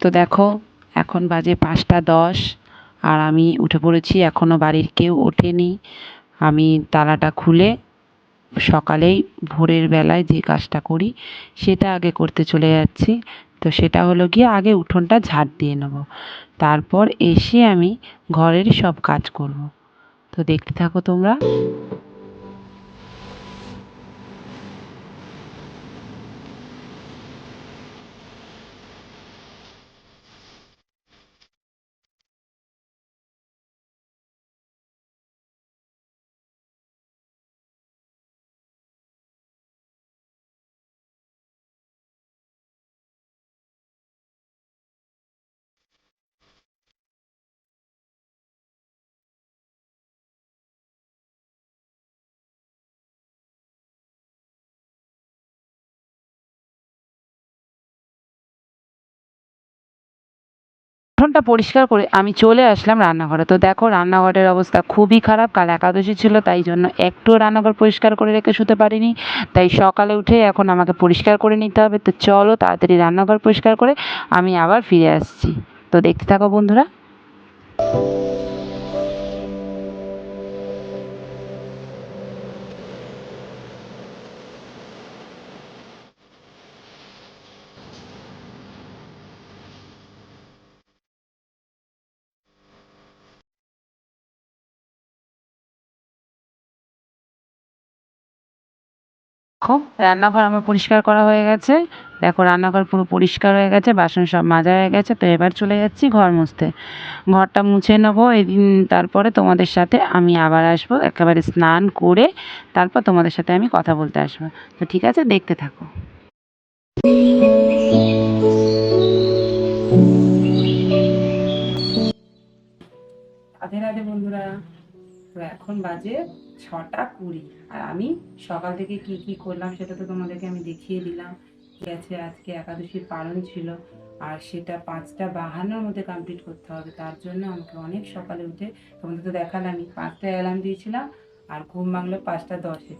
তো দেখো, এখন বাজে পাঁচটা দশ আর আমি উঠে পড়েছি এখনও বাড়ির কেউ ওঠেনি। আমি তালাটা খুলে সকালেই ভোরের বেলায় যে কাজটা করি সেটা আগে করতে চলে যাচ্ছি। তো সেটা হলো গিয়ে আগে উঠোনটা ঝাড় দিয়ে নেব। তারপর এসে আমি ঘরের সব কাজ করব। তো দেখতে থাকো তোমরা। উঠোনটা পরিষ্কার করে আমি চলে আসলাম রান্নাঘরে। তো দেখো, রান্নাঘরের অবস্থা খুবই খারাপ। কাল একাদশী ছিল, তাই জন্য একটুও রান্নাঘর পরিষ্কার করে রেখে শুতে পারিনি। তাই সকালে উঠে এখন আমাকে পরিষ্কার করে নিতে হবে। তো চলো তাড়াতাড়ি রান্নাঘর পরিষ্কার করে আমি আবার ফিরে আসছি। তো দেখতে থাকো বন্ধুরা। দেখো রান্নাঘর আমার পরিষ্কার করা হয়ে গেছে। দেখো, রান্নাঘর পুরো পরিষ্কার হয়ে গেছে, বাসন সব মাজা হয়ে গেছে, তো এবার চলে যাচ্ছি ঘর মুছতে। ঘরটা মুছে নেব এদিন, তারপরে তোমাদের সাথে আমি আবার আসব। একেবারে স্নান করে তারপর তোমাদের সাথে আমি কথা বলতে আসব। তো ঠিক আছে, দেখতে থাকো। রাধে রাধে বন্ধুরা। তো এখন বাজে ছটা কুড়ি। আর আমি সকাল থেকে কি কি করলাম সেটা তো তোমাদেরকে আমি দেখিয়ে দিলাম। গেছে আজকে একাদশীর পালন ছিল। আর সেটা পাঁচটা বাহান্নর মধ্যে কমপ্লিট করতে হবে। তার জন্য আমাকে অনেক সকালে উঠে তোমাদের তো দেখালামই পাঁচটায় অ্যালার্ম দিয়েছিলাম আর ঘুম ভাঙলো পাঁচটা দশে।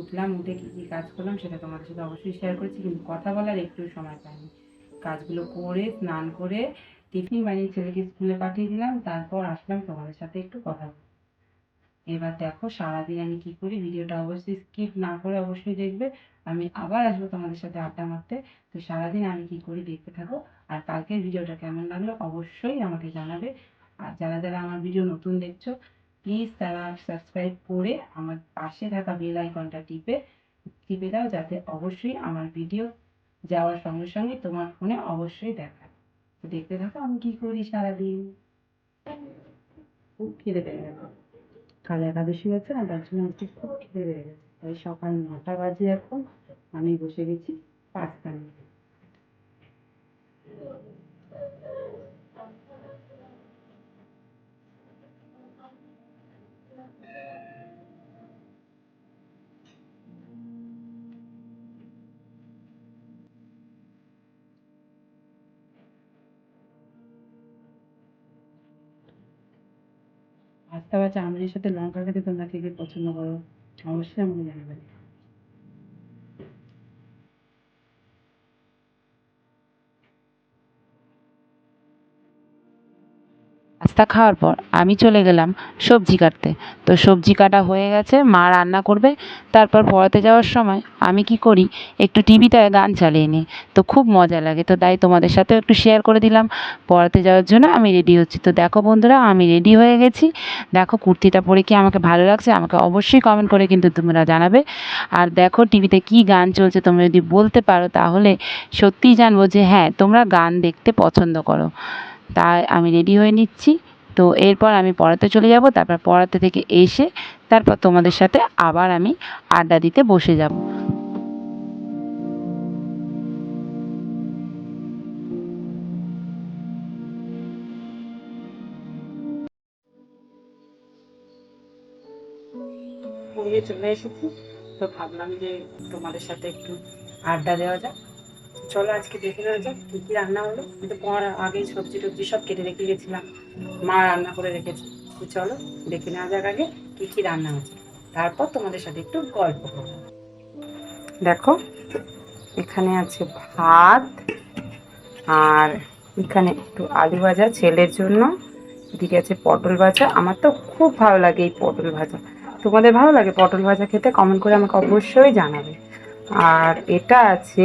উঠলাম, উঠে কী কী কাজ করলাম সেটা তোমাদের সাথে অবশ্যই শেয়ার করেছি, কিন্তু কথা বলার একটু সময় পাইনি। কাজগুলো করে, স্নান করে টিফিন বানিয়ে ছেলেকে স্কুলে পাঠিয়ে দিলাম, তারপর আসলাম তোমাদের সাথে একটু কথা। এবার দেখো সারাদিন আমি কি করি? ভিডিওটা অবশ্যই স্কিপ না করে অবশ্যই দেখবে। আমি আবার আসব তোমাদের সাথে আড্ডা মারতে। তো সারাদিন আমি কি করি? দেখতে থাকো। আর কালকের ভিডিওটা কেমন লাগল? অবশ্যই আমাকে জানাবে। আর যারা যারা আমার ভিডিও নতুন দেখছ প্লিজ তারা সাবস্ক্রাইব করে আমার পাশে থাকা বেল আইকনটা টিপে টিপে দাও যাতে অবশ্যই আমার ভিডিও যাওয়ার সঙ্গে সঙ্গে তোমার ফোনে অবশ্যই দেখায় তো দেখতে থাকো আমি কি করি সারাদিন। খিদে পেয়ে গেছে। কাল একাদশী আছে না তার জন্য আজকে খুব খিদে পেয়ে গেছে। তাই সকাল নটা বাজে এখন, আমি বসে গেছি পাঁচটা নিয়ে। আস্তা বা চামড়ির সাথে লঙ্কা খেতে তোমরা কে কে পছন্দ করো? অবশ্যই আমাকে জানাবে। নাস্তা খাওয়ার পর আমি চলে গেলাম সবজি কাটতে। তো সবজি কাটা হয়ে গেছে, মা রান্না করবে। তারপর পড়াতে যাওয়ার সময় আমি কি করি, একটু টিভিতে গান চালিয়ে নিই। তো খুব মজা লাগে। তো তাই তোমাদের সাথেও একটু শেয়ার করে দিলাম। পড়াতে যাওয়ার জন্য আমি রেডি হচ্ছি। তো দেখো বন্ধুরা, আমি রেডি হয়ে গেছি। দেখো কুর্তিটা পরে কি আমাকে ভালো লাগছে? আমাকে অবশ্যই কমেন্ট করে কিন্তু তোমরা জানাবে। আর দেখো টিভিতে কি গান চলছে, তোমরা যদি বলতে পারো তাহলে সত্যিই জানব যে হ্যাঁ তোমরা গান দেখতে পছন্দ করো। তাই আমি রেডি হয়ে নিচ্ছি। তো এরপর আমি পড়াতে চলে যাব, তারপর পড়াতে থেকে এসে তারপর তোমাদের সাথে আবার আমি আড্ডা দিতে বসে যাব। চলে এসেছি। তো ভাবলাম যে তোমাদের সাথে একটু আড্ডা দেওয়া যাক। চলো আজকে দেখে নেওয়া যাক কী কী রান্না হলো। কিন্তু পর আগে সবজি টবজি সব কেটে রেখে গেছিলাম। মা রান্না করে রেখেছে। তো চলো দেখে নেওয়া যাক আগে কী কী রান্না হয়েছে। তারপর তোমাদের সাথে একটু গল্প করব। দেখো, এখানে আছে ভাত আর এখানে একটু আলু ভাজা ছেলের জন্য। এদিকে আছে পটল ভাজা। আমার তো খুব ভালো লাগে এই পটল ভাজা। তোমাদের ভালো লাগে পটল ভাজা খেতে? কমেন্ট করে আমাকে অবশ্যই জানাবে। আর এটা আছে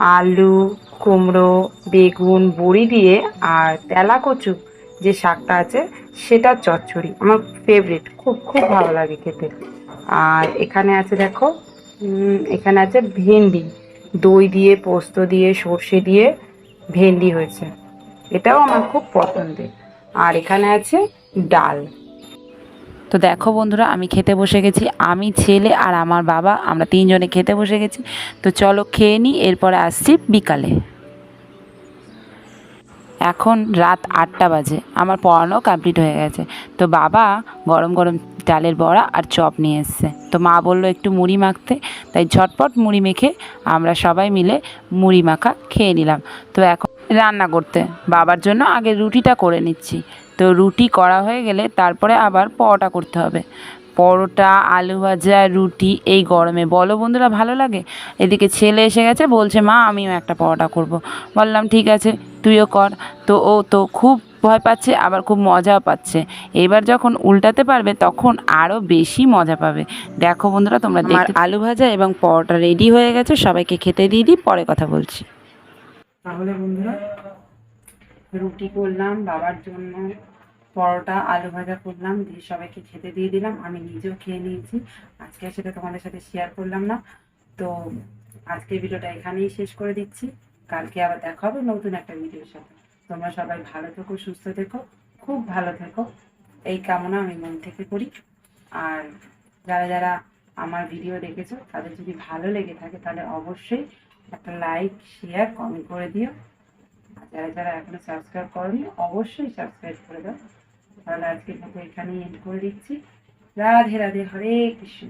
আলু, কুমড়ো, বেগুন, বড়ি দিয়ে আর তেলা কচু যে শাকটা আছে সেটা চচ্চড়ি। আমার ফেভারিট খুব খুব ভালো লাগে খেতে। আর এখানে আছে দেখো এখানে আছে ভেন্ডি। দই দিয়ে, পোস্ত দিয়ে, সর্ষে দিয়ে ভেন্ডি হয়েছে। এটাও আমার খুব পছন্দের। আর এখানে আছে ডাল। তো দেখো বন্ধুরা, আমি খেতে বসে গেছি, আমি, ছেলে আর আমার বাবা, আমরা তিনজনে খেতে বসে গেছি। তো চলো খেয়ে নিই এরপরে আসছি বিকালে। এখন রাত আটটা বাজে, আমার পড়ানো কমপ্লিট হয়ে গেছে। তো বাবা গরম গরম ডালের বড়া আর চপ নিয়ে এসছে। তো মা বলল একটু মুড়ি মাখতে, তাই ঝটপট মুড়ি মেখে আমরা সবাই মিলে মুড়ি মাখা খেয়ে নিলাম। তো এখন রান্না করতে, বাবার জন্য আগে রুটিটা করে নিচ্ছি। তো রুটি করা হয়ে গেলে তারপরে আবার পরোটা করতে হবে। পরোটা আলু ভাজা রুটি এই গরমে। বলো বন্ধুরা ভালো লাগে? এদিকে ছেলে এসে গেছে বলছে মা আমিও একটা পরোটা করব। বললাম ঠিক আছে তুইও কর। তো ও তো খুব ভয় পাচ্ছে আবার খুব মজাও পাচ্ছে। এবার যখন উল্টাতে পারবে তখন আরও বেশি মজা পাবে। দেখো বন্ধুরা তোমরা দেখতে আলু ভাজা এবং পরোটা রেডি হয়ে গেছে সবাইকে খেতে দিয়ে দিই পরে কথা বলছি। তাহলে বন্ধুরা রুটি করলাম, বাবার জন্য পরোটা, আলু ভাজা করলাম, দিয়ে সবাইকে খেতে দিয়ে দিলাম। আমি নিজেও খেয়ে নিয়েছি। আজকে সেটা তোমাদের সাথে শেয়ার করলাম না। তো আজকে ভিডিওটা এখানেই শেষ করে দিচ্ছি। কালকে আবার দেখা হবে নতুন একটা ভিডিওর সাথে। তোমরা সবাই ভালো থেকো, সুস্থ থেকো, খুব ভালো থেকো। এই কামনা আমি মন থেকে করি। আর যারা যারা আমার ভিডিও দেখেছ, তাদের যদি ভালো লেগে থাকে, তাহলে অবশ্যই একটা লাইক শেয়ার কমেন্ট করে দিও। যারা যারা এখনও সাবস্ক্রাইব করেনি, অবশ্যই সাবস্ক্রাইব করে দাও। তাহলে আজকের মতো এখানেই এন্ড করে দিচ্ছি। রাধে রাধে, হরে কৃষ্ণ।